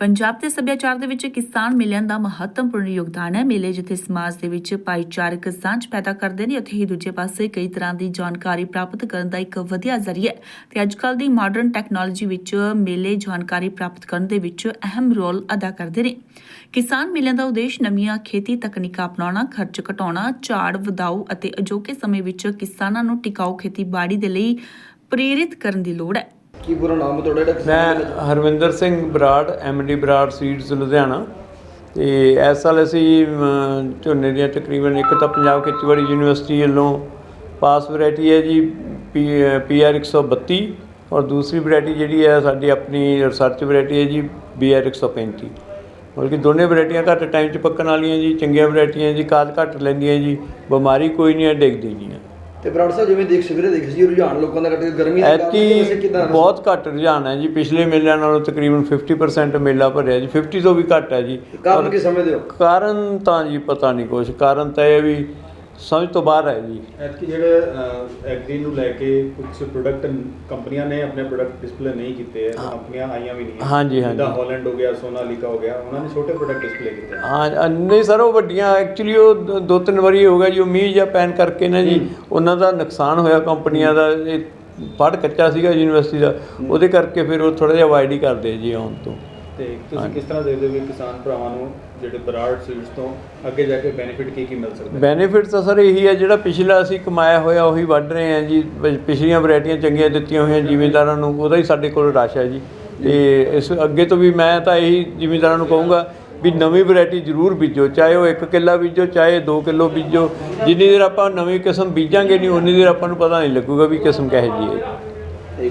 ਪੰਜਾਬ ਦੇ ਸੱਭਿਆਚਾਰ ਦੇ ਵਿੱਚ ਕਿਸਾਨ ਮੇਲਿਆਂ ਦਾ ਮਹੱਤਵਪੂਰਨ ਯੋਗਦਾਨ ਹੈ। ਮੇਲੇ ਜਿੱਥੇ ਸਮਾਜ ਦੇ ਵਿੱਚ ਭਾਈਚਾਰਕ ਸਾਂਝ ਪੈਦਾ ਕਰਦੇ ਨੇ, ਉੱਥੇ ਹੀ ਦੂਜੇ ਪਾਸੇ ਕਈ ਤਰ੍ਹਾਂ ਦੀ ਜਾਣਕਾਰੀ ਪ੍ਰਾਪਤ ਕਰਨ ਦਾ ਇੱਕ ਵਧੀਆ ਜ਼ਰੀਆ ਹੈ। ਤੇ ਅੱਜਕੱਲ ਦੀ ਮਾਡਰਨ ਟੈਕਨੋਲੋਜੀ ਵਿੱਚ ਮੇਲੇ ਜਾਣਕਾਰੀ ਪ੍ਰਾਪਤ ਕਰਨ ਦੇ ਵਿੱਚ ਅਹਿਮ ਰੋਲ ਅਦਾ ਕਰਦੇ ਨੇ। ਕਿਸਾਨ ਮੇਲਿਆਂ ਦਾ ਉਦੇਸ਼ ਨਵੀਆਂ ਖੇਤੀ ਤਕਨੀਕਾਂ ਅਪਣਾਉਣਾ, ਖਰਚ ਘਟਾਉਣਾ, ਝਾੜ ਵਧਾਓ ਅਤੇ ਅਜੋਕੇ ਸਮੇਂ ਵਿੱਚ ਕਿਸਾਨਾਂ ਨੂੰ ਟਿਕਾਊ ਖੇਤੀਬਾੜੀ ਦੇ ਲਈ ਪ੍ਰੇਰਿਤ ਕਰਨ ਦੀ ਲੋੜ ਹੈ। ਕੀ ਪੂਰਾ ਨਾਮ ਹੈ ਤੁਹਾਡਾ ਜਿਹੜਾ ਮੈਂ? Harvinder Singh Brar MD Brar seeds Ludhiana. ਤੇ ਇਸ ਸਾਲ ਅਸੀਂ ਅਮ, ਝੋਨੇ ਦੀਆਂ ਤਕਰੀਬਨ ਇੱਕ ਤਾਂ ਪੰਜਾਬ ਖੇਤੀਬਾੜੀ ਯੂਨੀਵਰਸਿਟੀ ਵੱਲੋਂ ਪਾਸ ਵੈਰਾਈਟੀ ਹੈ ਜੀ ਪੀਆਰ 132 ਔਰ ਦੂਸਰੀ ਵੈਰਾਈਟੀ ਜਿਹੜੀ ਹੈ ਸਾਡੀ ਆਪਣੀ ਰਿਸਰਚ ਵੈਰਾਈਟੀ ਹੈ ਜੀ ਬੀਆਰ 135 ਮਤਲਬ ਕਿ ਦੋਨੇ ਵੈਰਾਈਟੀਆਂ ਘੱਟ ਟਾਈਮ 'ਚ ਪੱਕਣ ਵਾਲੀਆਂ ਜੀ ਚੰਗੀਆਂ ਵੈਰਾਈਟੀਆਂ ਜੀ ਕਾਦ ਘੱਟ ਲੈਂਦੀਆਂ ਜੀ ਬਿਮਾਰੀ ਕੋਈ ਨਹੀਂ ਹੈ ਡਿੱਗਦੀ ਨਹੀਂ ਹੈ। ਤੇ ਬਰਾੜ ਸਾਹਿਬ ਜਿਵੇਂ ਦੇਖ ਸਵੇਰੇ ਦੇਖ ਸੀ ਰੁਝਾਨ ਲੋਕਾਂ ਦਾ ਘੱਟ ਗਰਮੀ ਦਾ ਕਿੱਦਾਂ ਬਹੁਤ ਘੱਟ ਰੁਝਾਨ ਹੈ ਜੀ ਪਿਛਲੇ ਮੇਲਿਆਂ ਨਾਲੋਂ ਤਕਰੀਬਨ 50% ਮੇਲਾ ਭਰਿਆ ਜੀ 50 ਤੋਂ ਵੀ ਘੱਟ ਹੈ ਜੀ। ਕਾਰਨ ਕੀ ਸਮਝਦੇ ਹੋ? ਕਾਰਨ ਤਾਂ ਜੀ ਪਤਾ ਨਹੀਂ ਕੁਛ ਕਾਰਨ ਤਾਂ ਇਹ ਵੀ ਸਮਝ ਤੋਂ ਬਾਹਰ ਹੈ ਜੀ ਐਤਕੀ ਜਿਹੜੇ ਐਗਰੀ ਨੂੰ ਲੈ ਕੇ ਕੁਝ ਪ੍ਰੋਡਕਟ ਕੰਪਨੀਆਂ ਨੇ ਆਪਣੇ ਪ੍ਰੋਡਕਟ ਡਿਸਪਲੇ ਨਹੀਂ ਕੀਤੇ ਹੈ ਕੰਪਨੀਆਂ ਆਈਆਂ ਵੀ ਨਹੀਂ। ਹਾਂਜੀ, ਹਾਂਜੀ। ਜਿੱਦਾਂ ਹਾਲੈਂਡ ਹੋ ਗਿਆ ਸੋਨਾਲੀਕਾ ਹੋ ਗਿਆ ਉਹਨਾਂ ਨੇ ਛੋਟੇ ਪ੍ਰੋਡਕਟ ਡਿਸਪਲੇ ਕੀਤੇ ਹੈ। ਨਹੀਂ ਸਰ ਉਹ ਵੱਡੀਆਂ ਐਕਚੁਅਲੀ ਉਹ ਦ- ਤਿੰਨ ਵਾਰੀ ਹੋ ਗਿਆ ਜੀ ਉਹ ਮੀਂਹ ਜਾਂ ਪੈਣ ਕਰਕੇ ਨਾ ਜੀ ਉਹਨਾਂ ਦਾ ਨੁਕਸਾਨ ਹੋਇਆ ਕੰਪਨੀਆਂ ਦਾ ਇਹ ਫੜ ਕੱਚਾ ਸੀਗਾ ਯੂਨੀਵਰਸਿਟੀ ਦਾ ਉਹਦੇ ਕਰਕੇ ਫਿਰ ਉਹ ਥੋੜਾ ਜਿਹਾ ਅਵਾਇਡ ਹੀ ਕਰਦੇ ਜੀ ਆਉਣ ਤੋਂ ਤੇ ਤੁਸੀਂ ਕਿਸ ਤਰ੍ਹਾਂ ਦੇਖਦੇ ਹੋ ਕਿ ਕਿਸਾਨ ਭਰਾਵਾਂ ਨੂੰ ਜਿਹੜੇ ਬਰਾਡ ਸੀਡਸ ਤੋਂ ਅੱਗੇ ਜਾ ਕੇ ਬੈਨੀਫਿਟ ਕੀ ਕੀ ਮਿਲ ਸਕਦਾ ਬੈਨੀਫਿਟ ਤਾਂ ਸਰ ਇਹੀ ਹੈ ਜਿਹੜਾ ਪਿਛਲਾ ਅਸੀਂ ਕਮਾਇਆ ਹੋਇਆ ਉਹੀ ਵੱਢ ਰਹੇ ਹਾਂ ਜੀ। ਪਿਛਲੀਆਂ ਵੈਰਾਈਟੀਆਂ ਚੰਗੀਆਂ ਦਿੱਤੀਆਂ ਹੋਈਆਂ ਜ਼ਿਮੀਂਦਾਰਾਂ ਨੂੰ ਉਹਦਾ ਹੀ ਸਾਡੇ ਕੋਲ ਰਸ਼ ਹੈ ਜੀ। ਤੇ ਇਸ ਅੱਗੇ ਤੋਂ ਵੀ ਮੈਂ ਤਾਂ ਇਹੀ ਜ਼ਿਮੀਂਦਾਰਾਂ ਨੂੰ ਕਹੂੰਗਾ ਵੀ ਨਵੀਂ ਵੈਰਾਈਟੀ ਜ਼ਰੂਰ ਬੀਜੋ ਚਾਹੇ ਉਹ 1 ਕਿੱਲਾ ਬੀਜੋ ਚਾਹੇ 2 ਕਿਲੋ ਬੀਜੋ। ਜਿੰਨੀ ਦੇਰ ਆਪਾਂ ਨਵੀਂ ਕਿਸਮ ਬੀਜਾਂਗੇ ਨਹੀਂ ਉਨੀ ਦੇਰ ਆਪਾਂ ਨੂੰ ਪਤਾ ਨਹੀਂ ਲੱਗੂਗਾ ਵੀ ਕਿਸਮ ਕਿਹੋ ਜਿਹੀ ਹੈ।